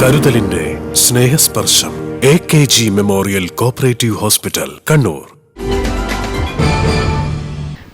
കരുതലിന്റെ Snehasparsham A K G memorial cooperative hospital Kannur.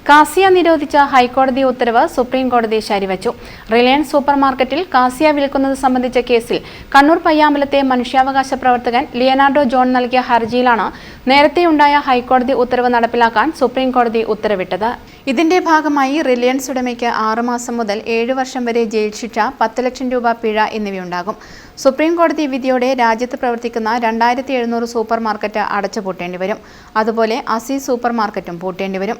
Cassia നിരോധിച്ച ഹൈക്കോടതി ഉത്തരവ് സുപ്രീം കോടതി ശരിവച്ചു. റിലയൻസ് സൂപ്പർ മാർക്കറ്റിൽ കാസിയ വിൽക്കുന്നത് സംബന്ധിച്ച കേസിൽ കണ്ണൂർ പയ്യാമ്പലത്തെ മനുഷ്യാവകാശ പ്രവർത്തകൻ ലിയനാർഡോ ജോൺ നൽകിയ ഹർജിയിലാണ് നേരത്തെയുണ്ടായ ഹൈക്കോടതി ഉത്തരവ് നടപ്പിലാക്കാൻ സുപ്രീം കോടതി ഉത്തരവിട്ടത്. ഇതിന്റെ ഭാഗമായി റിലയൻസ് ഉടമയ്ക്ക് ആറുമാസം മുതൽ ഏഴ് വർഷം വരെ ജയിൽ ശിക്ഷ പത്ത് ലക്ഷം രൂപ പിഴ എന്നിവയുണ്ടാകും. സുപ്രീം കോടതി വിധിയോടെ രാജ്യത്ത് പ്രവർത്തിക്കുന്ന രണ്ടായിരത്തി എഴുന്നൂറ് സൂപ്പർ മാർക്കറ്റ് അടച്ചുപൂട്ടേണ്ടി വരും. അതുപോലെ അസി സൂപ്പർ മാർക്കറ്റും പൂട്ടേണ്ടി വരും.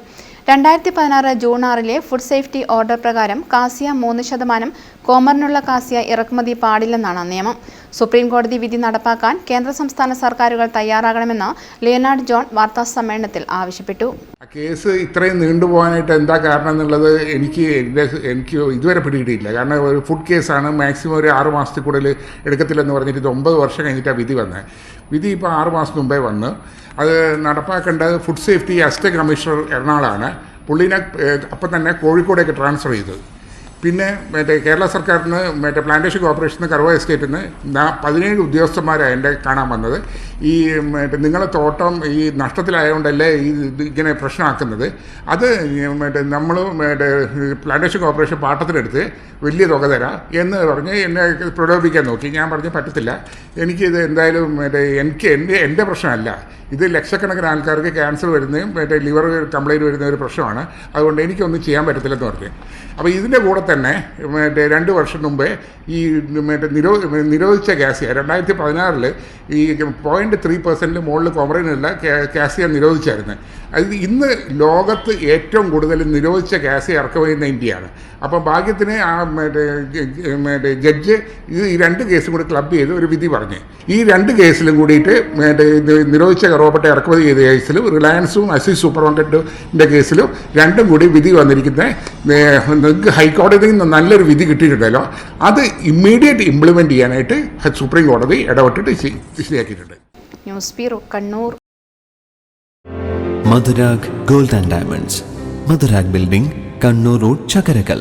രണ്ടായിരത്തി പതിനാറ് ജൂൺ ആറിലെ ഫുഡ് സേഫ്റ്റി ഓർഡർ പ്രകാരം കാസിയ മൂന്ന് ശതമാനം കോമറിനുള്ള കാസിയ ഇറക്കുമതി പാടില്ലെന്നാണ് നിയമം. സുപ്രീം കോടതി വിധി നടപ്പാക്കാൻ കേന്ദ്ര സംസ്ഥാന സർക്കാരുകൾ തയ്യാറാകണമെന്ന് ലിയനാർഡ് ജോൺ വാർത്താ സമ്മേളനത്തിൽ ആവശ്യപ്പെട്ടു. കേസ് ഇത്രയും നീണ്ടുപോകാനായിട്ട് എന്താ കാരണം എന്നുള്ളത് എനിക്ക് എനിക്ക് ഇതുവരെ പിടികിട്ടിയില്ല കാരണം ഒരു ഫുഡ് കേസാണ് മാക്സിമം ഒരു ആറ് മാസത്തിൽ കൂടുതൽ എടുക്കത്തില്ലെന്ന് പറഞ്ഞിട്ട് ഇത് ഒമ്പത് വർഷം കഴിഞ്ഞിട്ടാണ് വിധി വന്നത് വിധി ഇപ്പോൾ ആറ് മാസം മുമ്പേ വന്ന്. അത് നടപ്പാക്കേണ്ടത് ഫുഡ് സേഫ്റ്റി അസിസ്റ്റന്റ് കമ്മീഷണർ എറണാകുളമാണ് പുള്ളിനെ അപ്പം തന്നെ കോഴിക്കോടേക്ക് ട്രാൻസ്ഫർ ചെയ്തു പിന്നെ മറ്റേ കേരള സർക്കാരിന് മറ്റേ പ്ലാന്റേഷൻ കോർപ്പറേഷന് കറുവ എസ്റ്റേറ്റിൽ നിന്ന് പതിനേഴ് ഉദ്യോഗസ്ഥന്മാരാണ് എന്റെ കാണാൻ വന്നത്. ഈ മറ്റേ നിങ്ങളെ തോട്ടം ഈ നഷ്ടത്തിലായതുകൊണ്ടല്ലേ ഈ ഇങ്ങനെ പ്രശ്നമാക്കുന്നത്. അത് മറ്റേ നമ്മൾ മറ്റേ പ്ലാന്റേഷൻ കോർപ്പറേഷൻ പാട്ടത്തിനെടുത്ത് വലിയ തുക തരാം എന്ന് പറഞ്ഞ് എന്നെ പ്രലോഭിക്കാൻ നോക്കി. ഞാൻ പറഞ്ഞ് പറ്റത്തില്ല. എനിക്കിത് എന്തായാലും മറ്റേ എനിക്ക് എന്റെ എന്റെ പ്രശ്നമല്ല. ഇത് ലക്ഷക്കണക്കിന് ആൾക്കാർക്ക് ക്യാൻസർ വരുന്നതും മറ്റേ ലിവർ കംപ്ലൈന്റ് വരുന്ന ഒരു പ്രശ്നമാണ്. അതുകൊണ്ട് എനിക്കൊന്നും ചെയ്യാൻ പറ്റത്തില്ലെന്ന് പറഞ്ഞു. അപ്പോൾ ഇതിന്റെ കൂടെ തന്നെ മറ്റേ രണ്ട് വർഷം മുമ്പേ ഈ മറ്റേ നിരോ നിരോധിച്ച കാസിയ രണ്ടായിരത്തി പതിനാറിൽ ഈ പോയിന്റ് ത്രീ പെർസെന്റിൽ മുകളിൽ കോമറിനുള്ള കാസിയ നിരോധിച്ചായിരുന്നു. അത് ഇന്ന് ലോകത്ത് ഏറ്റവും കൂടുതൽ നിരോധിച്ച കാസിയ ഇറക്കുമതി ചെയ്യുന്ന ഇന്ത്യയാണ്. അപ്പോൾ ഭാഗ്യത്തിന് ആ മറ്റേ മറ്റേ ജഡ്ജ് ഈ രണ്ട് കേസും കൂടി ക്ലബ് ചെയ്ത് ഒരു വിധി പറഞ്ഞു. ഈ രണ്ട് കേസിലും കൂടിയിട്ട് മറ്റേ നിരോധിച്ച കറുവപ്പട്ട ഇറക്കുമതി ചെയ്ത കേസിലും റിലയൻസും അസീസ് സൂപ്പർ മാർക്കറ്റിന്റെ കേസിലും രണ്ടും കൂടി വിധി വന്നിരിക്കുന്ന നിങ്ങൾക്ക് ഹൈക്കോടതിയിൽ നിന്ന് നല്ലൊരു വിധി കിട്ടിയിട്ടുണ്ടല്ലോ. അത് ഇമ്മീഡിയറ്റ് ഇംപ്ലിമെന്റ് ചെയ്യാനായിട്ട് സുപ്രീം കോടതി ഇടപെട്ടിട്ട് ശരി- ശരിയാക്കിയിട്ടുണ്ട്. News bureau Kannur. Madhurag gold and diamonds. Madhurag building Kannur road Chakkarakal.